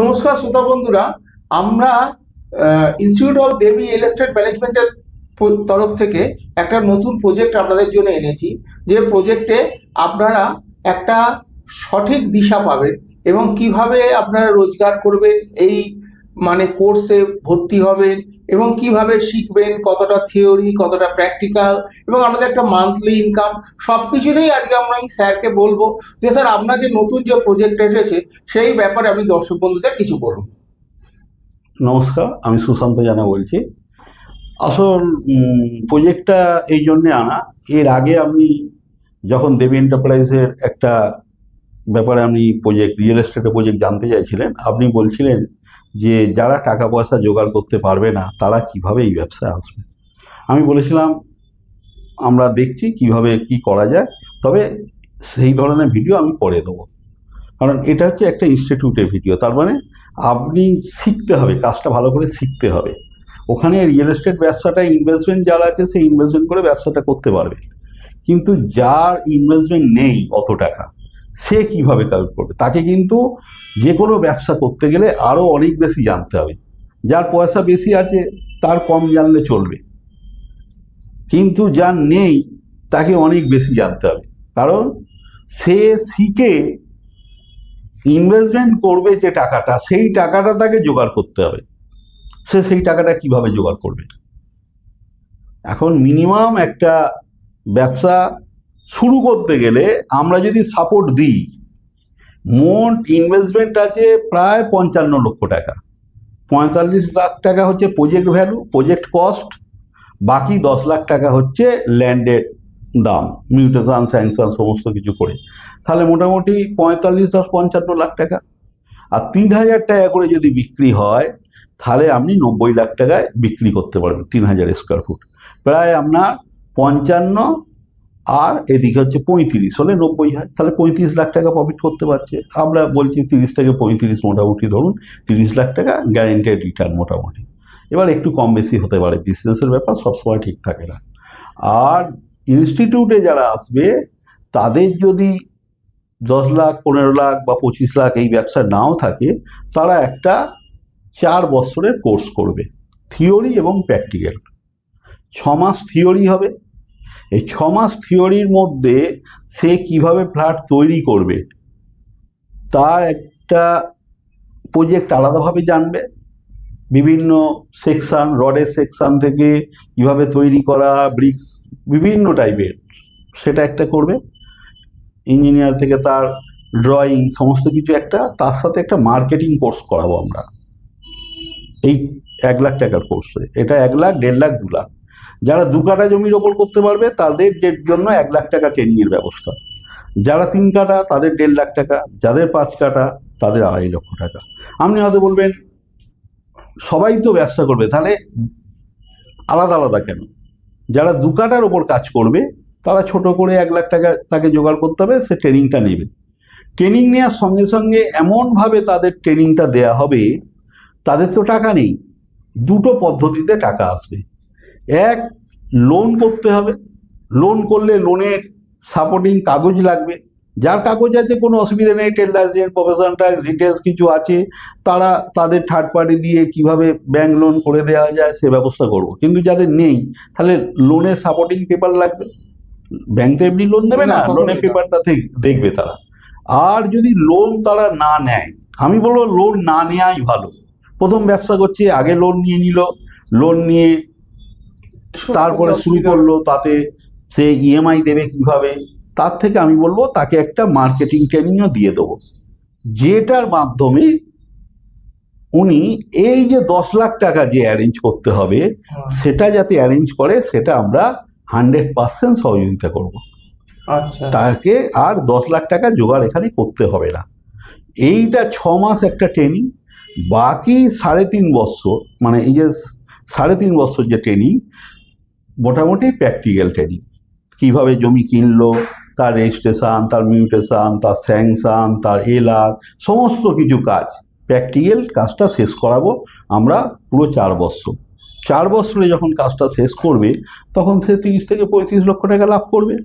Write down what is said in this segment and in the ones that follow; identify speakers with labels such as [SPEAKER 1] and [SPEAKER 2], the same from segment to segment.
[SPEAKER 1] নমস্কার শ্রোতা বন্ধুরা, আমরা institute of Devi real estate ম্যানেজমেন্টের তরফ থেকে একটা নতুন প্রজেক্ট আপনাদের জন্য এনেছি। যে প্রজেক্টে আপনারা একটা সঠিক দিশা পাবেন এবং কীভাবে আপনারা রোজগার করবেন এই মানে কোর্সে ভর্তি হবেন এবং কীভাবে শিখবেন, কতটা থিওরি কতটা প্র্যাকটিক্যাল এবং আমাদের একটা মান্থলি ইনকাম সব কিছু নিয়েই আজকে আমরা এই স্যারকে বলব যে, স্যার, আপনার যে নতুন যে প্রজেক্ট এসেছে, সেই ব্যাপারে আপনি দর্শক বন্ধুদের কিছু বলুন।
[SPEAKER 2] নমস্কার, আমি সুশান্ত জানা বলছি। আসল প্রজেক্টটা এই জন্যে আনা। এর আগে আপনি যখন দেবী এন্টারপ্রাইজের একটা ব্যাপারে আপনি প্রজেক্ট রিয়েল এস্টেটের প্রজেক্ট জানতে চাইছিলেন, আপনি বলছিলেন যে যারা টাকা পয়সা জোগাড় করতে পারবে না, তারা কীভাবে এই ব্যবসায় আসবে? আমি বলেছিলাম, আমরা দেখছি কীভাবে কি করা যায়, তবে সেই ধরনের ভিডিও আমি পরে দেবো। কারণ এটা হচ্ছে একটা ইনস্টিটিউটের ভিডিও, তার মানে আপনি শিখতে হবে, কাজটা ভালো করে শিখতে হবে। ওখানে রিয়েল এস্টেট ব্যবসাটা ইনভেস্টমেন্ট যারা আছে, সেই ইনভেস্টমেন্ট করে ব্যবসাটা করতে পারবে। কিন্তু যার ইনভেস্টমেন্ট নেই অত টাকা সে কীভাবে কাজ করবে তাকে কিন্তু যে কোনো ব্যবসা করতে গেলে আরও অনেক বেশি জানতে হবে। যার পয়সা বেশি আছে, তার কম জানলে চলবে। কিন্তু যার নেই, তাকে অনেক বেশি জানতে হবে। কারণ সে শিখে ইনভেস্টমেন্ট করবে যে টাকাটা, সেই টাকাটা তাকে জোগাড় করতে হবে। সে সেই টাকাটা কীভাবে জোগাড় করবে? এখন মিনিমাম একটা ব্যবসা শুরু করতে গেলে আমরা যদি সাপোর্ট দিই, মোট ইনভেস্টমেন্ট আছে প্রায় পঞ্চান্ন লক্ষ টাকা। পঁয়তাল্লিশ লাখ টাকা হচ্ছে প্রজেক্ট ভ্যালু প্রজেক্ট কস্ট বাকি দশ লাখ টাকা হচ্ছে ল্যান্ডের দাম মিউটেশন স্যাংশন সমস্ত কিছু করে। তাহলে মোটামুটি পঁয়তাল্লিশ দশ পঞ্চান্ন লাখ টাকা। আর তিন হাজার টাকা করে যদি বিক্রি হয়, তাহলে আপনি নব্বই লাখ টাকায় বিক্রি করতে পারবেন তিন হাজার স্কোয়ার ফুট প্রায় আপনার পঞ্চান্ন আর এদিকে হচ্ছে পঁয়ত্রিশ হলে নব্বই হয় তাহলে পঁয়ত্রিশ লাখ টাকা প্রফিট করতে পারছে। আমরা বলছি তিরিশ থেকে পঁয়ত্রিশ মোটামুটি ধরুন, তিরিশ লাখ টাকা গ্যারেন্টেড রিটার্ন মোটামুটি। এবার একটু কম বেশি হতে পারে বিজনেসের ব্যাপার সবসময় ঠিক থাকে না। আর ইনস্টিটিউটে যারা আসবে, তাদের যদি দশ লাখ, পনেরো লাখ বা পঁচিশ লাখ এই ব্যবসা নাও থাকে, তারা একটা চার বছরের কোর্স করবে থিওরি এবং প্র্যাকটিক্যাল ছ মাস থিওরি হবে। এই ছ মাস থিওরির মধ্যে সে কীভাবে ফ্ল্যাট তৈরি করবে, তার একটা প্রজেক্ট আলাদাভাবে জানবে। বিভিন্ন সেকশান, রডের সেকশান থেকে কীভাবে তৈরি করা, ব্রিক্স, বিভিন্ন টাইপের সেটা একটা করবে। ইঞ্জিনিয়ার থেকে তার ড্রয়িং, সমস্ত কিছু একটা, তার সাথে একটা মার্কেটিং কোর্স করাবো আমরা। এই এক লাখ টাকার কোর্সে। এটা এক লাখ, দেড় লাখ, দু লাখ। যারা দু কাঠা জমির ওপর করতে পারবে, তাদের জন্য এক লাখ টাকা ট্রেনিংয়ের ব্যবস্থা। যারা তিন কাঠা, তাদের দেড় লাখ টাকা। যাদের পাঁচ কাটা তাদের আড়াই লক্ষ টাকা। আপনি হয়তো বলবেন, সবাই তো ব্যবসা করবে, তাহলে আলাদা আলাদা কেন? যারা দু কাঠার ওপর কাজ করবে, তারা ছোট করে এক লাখ টাকা তাকে জোগাড় করতে হবে, সে ট্রেনিংটা নেবে। ট্রেনিং নেওয়ার সঙ্গে সঙ্গে এমনভাবে তাদের ট্রেনিংটা দেয়া হবে, তাদের তো টাকা নেই। দুটো পদ্ধতিতে টাকা আসবে। এক লোন করতে হবে। লোন করলে লোনের সাপোর্টিং কাগজ লাগবে। যার কাগজ আছে কোনো অসুবিধা নেই। ট্রেড লাইসেন্স প্রফেশনটা ডিটেলস কিছু আছে। তারা তাদের থার্ড পার্টি দিয়ে কীভাবে ব্যাংক লোন করে দেওয়া যায় সে ব্যবস্থা করব। কিন্তু যাদের নেই তাহলে লোনের সাপোর্টিং পেপার লাগবে। ব্যাংক তো এমনি লোন দেবে না লোনের। পেপারটা দেখবে তারা। আর যদি লোন তারা না নেয় আমি বলব লোন না নেওয়াই ভালো। প্রথম ব্যবসা করছে আগে লোন নিয়ে নিল। লোন নিয়ে তারপরে শুরু করল তাতে সে ইএমআই দেবে কীভাবে? তার থেকে আমি বলব তাকে একটা মার্কেটিং ট্রেনিংও দিয়ে দেবো। যেটার মাধ্যমে উনি এই যে দশ লাখ টাকা যে অ্যারেঞ্জ করতে হবে
[SPEAKER 1] হ্যাঁ,
[SPEAKER 2] সেটা যাতে অ্যারেঞ্জ করে সেটা আমরা হান্ড্রেড পার্সেন্ট সহযোগিতা করব।
[SPEAKER 1] আচ্ছা।
[SPEAKER 2] তাকে আর দশ লাখ টাকা জোগাড় এখানে করতে হবে না। এইটা ছ মাস একটা ট্রেনিং বাকি সাড়ে তিন বছর মানে এই যে সাড়ে তিন বছর যে ট্রেনিং মোটামুটি প্র্যাকটিক্যাল ট্রেনিং কীভাবে জমি কিনলো, তার রেজিস্ট্রেশন তার মিউটেশন তার স্যাংশন তার এলার সমস্ত কিছু কাজ। প্র্যাকটিক্যাল কাজটা শেষ করাবো আমরা পুরো চার বছর। চার বছরে যখন কাজটা শেষ করবে, তখন সে তিরিশ থেকে পঁয়ত্রিশ লক্ষ টাকা লাভ করবে।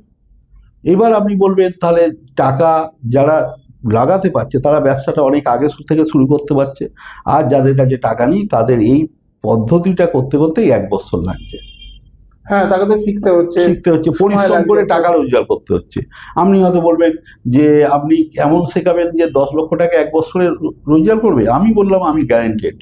[SPEAKER 2] এবার আপনি বলবেন, তাহলে টাকা যারা লাগাতে পারছে, তারা ব্যবসাটা অনেক আগে থেকে শুরু করতে পারছে। আর যাদের কাছে টাকা নেই, তাদের এই পদ্ধতিটা করতে করতেই এক বছর লাগছে।
[SPEAKER 1] হ্যাঁ তাকে তো শিখতে হচ্ছে।
[SPEAKER 2] শিখতে হচ্ছে পরিশ্রম করে টাকা রোজগার করতে হচ্ছে। আপনি হয়তো বলবেন যে আপনি এমন শেখাবেন যে দশ লক্ষ টাকা এক বছরে রোজগার করবে। আমি বললাম আমি গ্যারেন্টেড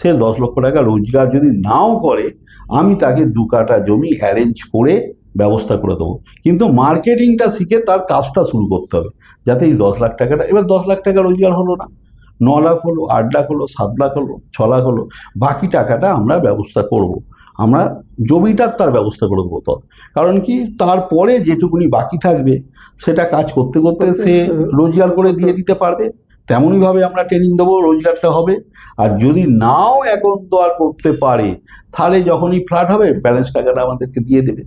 [SPEAKER 2] সে দশ লক্ষ টাকা রোজগার যদি নাও করে আমি তাকে দু কাটা জমি অ্যারেঞ্জ করে ব্যবস্থা করে দেবো। কিন্তু মার্কেটিংটা শিখে তার কাজটা শুরু করতে হবে যাতে এই দশ লাখ টাকাটা এবার দশ লাখ টাকা রোজগার হলো না। ন লাখ হলো আট লাখ হলো সাত লাখ হলো ছ লাখ হলো বাকি টাকাটা আমরা ব্যবস্থা করব। আমরা জমিটার তার ব্যবস্থা করে দেবো তত কারণ কি? তারপরে যেটুকুনি বাকি থাকবে সেটা কাজ করতে করতে সে রোজগার করে দিয়ে দিতে পারবে। তেমনইভাবে আমরা ট্রেনিং দেবো রোজগারটা হবে। আর যদি নাও এখন তো আর করতে পারে তাহলে যখনই ফ্ল্যাট হবে ব্যালেন্স টাকাটা আমাদেরকে দিয়ে দেবে।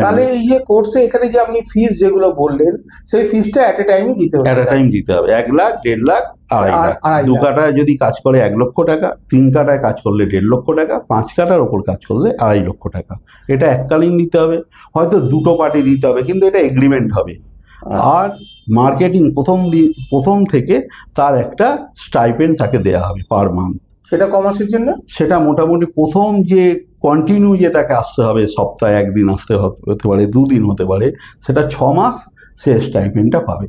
[SPEAKER 1] তাহলে এই যে কোর্সে এখানে যে আপনি ফিস যেগুলো বললেন সেই ফিসটা অ্যাট এ টাইমই দিতে
[SPEAKER 2] অ্যাট
[SPEAKER 1] হচ্ছে
[SPEAKER 2] এ টাইম দিতে হবে। এক লাখ দেড় লাখ আড়াই লাখ। দু কাটায় যদি কাজ করে এক লক্ষ টাকা তিন কাটায় কাজ করলে দেড় লক্ষ টাকা পাঁচ কাটার ওপর কাজ করলে আড়াই লক্ষ টাকা। এটা এককালীন দিতে হবে। হয়তো দুটো পার্টি দিতে হবে কিন্তু এটা এগ্রিমেন্ট হবে। আর মার্কেটিং প্রথম দি- প্রথম থেকে তার একটা স্টাইপেন্ড তাকে দেওয়া হবে পার মান্থ
[SPEAKER 1] সেটা কমাসের জন্য?
[SPEAKER 2] সেটা মোটামুটি প্রথম যে কন্টিনিউ যে তাকে আসতে হবে সপ্তাহে একদিন আসতে হতে পারে দুদিন হতে পারে সেটা ছ মাস সে স্টাইপেন্ডটা পাবে।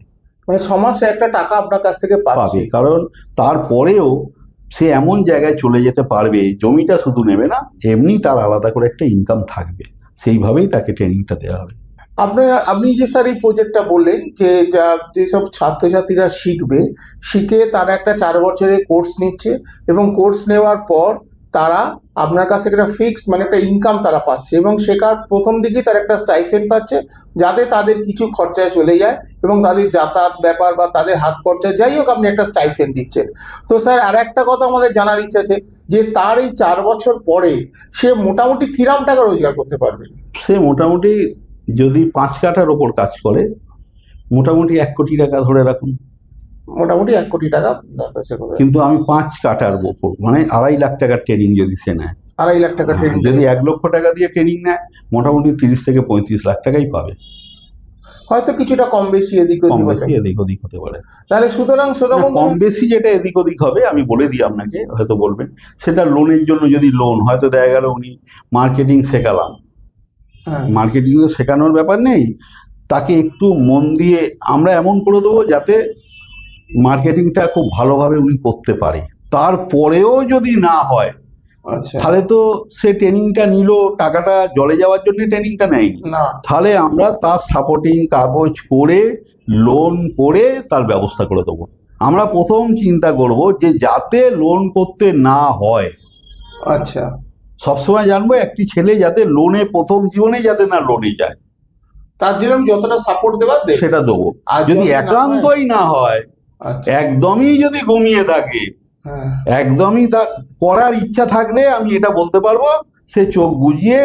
[SPEAKER 1] মানে ছ মাসে একটা টাকা আপনার কাছ থেকে
[SPEAKER 2] পাবে কারণ তারপরেও সে এমন জায়গায় চলে যেতে পারবে জমিটা শুধু নেবে না এমনি তার আলাদা করে একটা ইনকাম থাকবে। সেইভাবেই তাকে ট্রেনিংটা দেওয়া হবে।
[SPEAKER 1] আপনার আপনি যে স্যার এই প্রজেক্টটা বললেন যে যা যেসব ছাত্রছাত্রীরা শিখবে, শিখে তারা একটা চার বছরের কোর্স নিচ্ছে এবং কোর্স নেওয়ার পর তারা আপনার কাছে একটা ফিক্সড মানে একটা ইনকাম তারা পাচ্ছে এবং শেখার প্রথম দিকেই তারা একটা স্টাইফেন্ড পাচ্ছে যাতে তাদের কিছু খরচায় চলে যায় এবং তাদের যাতায়াত ব্যাপার বা তাদের হাত খরচা যাই হোক আপনি একটা স্টাইফেন্ড দিচ্ছেন। তো স্যার আর একটা কথা আমাদের জানার ইচ্ছা আছে যে তার এই চার বছর পরে সে মোটামুটি কিরাম টাকা রোজগার করতে পারবে?
[SPEAKER 2] সে মোটামুটি যদি পাঁচ কাঠার ওপর কাজ করে মোটামুটি এক কোটি টাকা ধরে রাখুন।
[SPEAKER 1] মোটামুটি এক কোটি টাকা।
[SPEAKER 2] কিন্তু আমি পাঁচ কাঠার ওপর মানে আড়াই লাখ টাকার ট্রেনিং যদি সে নেয়।
[SPEAKER 1] আড়াই লাখ টাকা ট্রেনিং
[SPEAKER 2] যদি এক লক্ষ টাকা দিয়ে ট্রেনিং নেয় মোটামুটি তিরিশ থেকে পঁয়ত্রিশ লাখ টাকাই পাবে।
[SPEAKER 1] হয়তো কিছুটা কম বেশি এদিক
[SPEAKER 2] কম
[SPEAKER 1] ওদিক
[SPEAKER 2] এদিক ওদিক হতে পারে।
[SPEAKER 1] তাহলে সুতরাং
[SPEAKER 2] কম বেশি যেটা এদিক ওদিক হবে আমি বলে দিই আপনাকে হয়তো বলবেন। সেটা লোনের জন্য যদি লোন হয়তো দেখা গেল উনি মার্কেটিং শেখালাম।
[SPEAKER 1] হ্যাঁ,
[SPEAKER 2] মার্কেটিং তো শেখানোর ব্যাপার নেই তাকে একটু মন দিয়ে আমরা এমন করে দেবো যাতে মার্কেটিংটা খুব ভালোভাবে উনি করতে পারে। তারপরেও যদি না হয়
[SPEAKER 1] আচ্ছা।
[SPEAKER 2] তাহলে তো সে ট্রেনিংটা নিল টাকাটা জলে যাওয়ার জন্য ট্রেনিংটা নেয়নি।
[SPEAKER 1] না।
[SPEAKER 2] তাহলে আমরা তার সাপোর্টিং কাগজ করে লোন করে তার ব্যবস্থা করে দেবো। আমরা প্রথম চিন্তা করব যে যাতে লোন করতে না হয়
[SPEAKER 1] আচ্ছা।
[SPEAKER 2] সবসময় জানব একটি ছেলে যাতে লোনে প্রথম জীবনে যাতে না লোনে যায়।
[SPEAKER 1] তার জন্য যতটা সাপোর্ট দেব
[SPEAKER 2] সেটা দেবো।
[SPEAKER 1] আর
[SPEAKER 2] যদি একান্তই না হয়
[SPEAKER 1] আচ্ছা।
[SPEAKER 2] একদমই যদি ঘুমিয়ে থাকে
[SPEAKER 1] হ্যাঁ।
[SPEAKER 2] একদমই তার করার ইচ্ছা থাকলে আমি এটা বলতে পারব সে চোখ বুঝিয়ে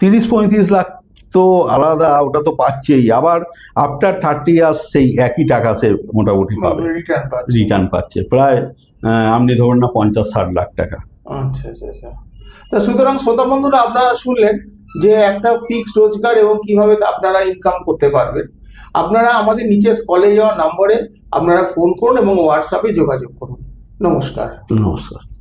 [SPEAKER 2] তিরিশ পঁয়ত্রিশ লাখ তো আলাদা ওটা তো পাচ্ছেই। আবার আফটার থার্টি ইয়ার্স সেই একই টাকা সে মোটামুটি পাবে।
[SPEAKER 1] রিটার্ন
[SPEAKER 2] রিটার্ন পাচ্ছে। প্রায় আপনি ধরুন না পঞ্চাশ ষাট লাখ টাকা।
[SPEAKER 1] আচ্ছা আচ্ছা আচ্ছা। তা সুতরাং শ্রোতা বন্ধুরা, আপনারা শুনলেন যে একটা ফিক্সড রোজগার এবং কীভাবে আপনারা ইনকাম করতে পারবেন। আপনারা আমাদের নিচে স্কলে যাওয়া নম্বরে আপনারা ফোন করুন এবং হোয়াটসঅ্যাপে যোগাযোগ করুন। নমস্কার।
[SPEAKER 2] নমস্কার।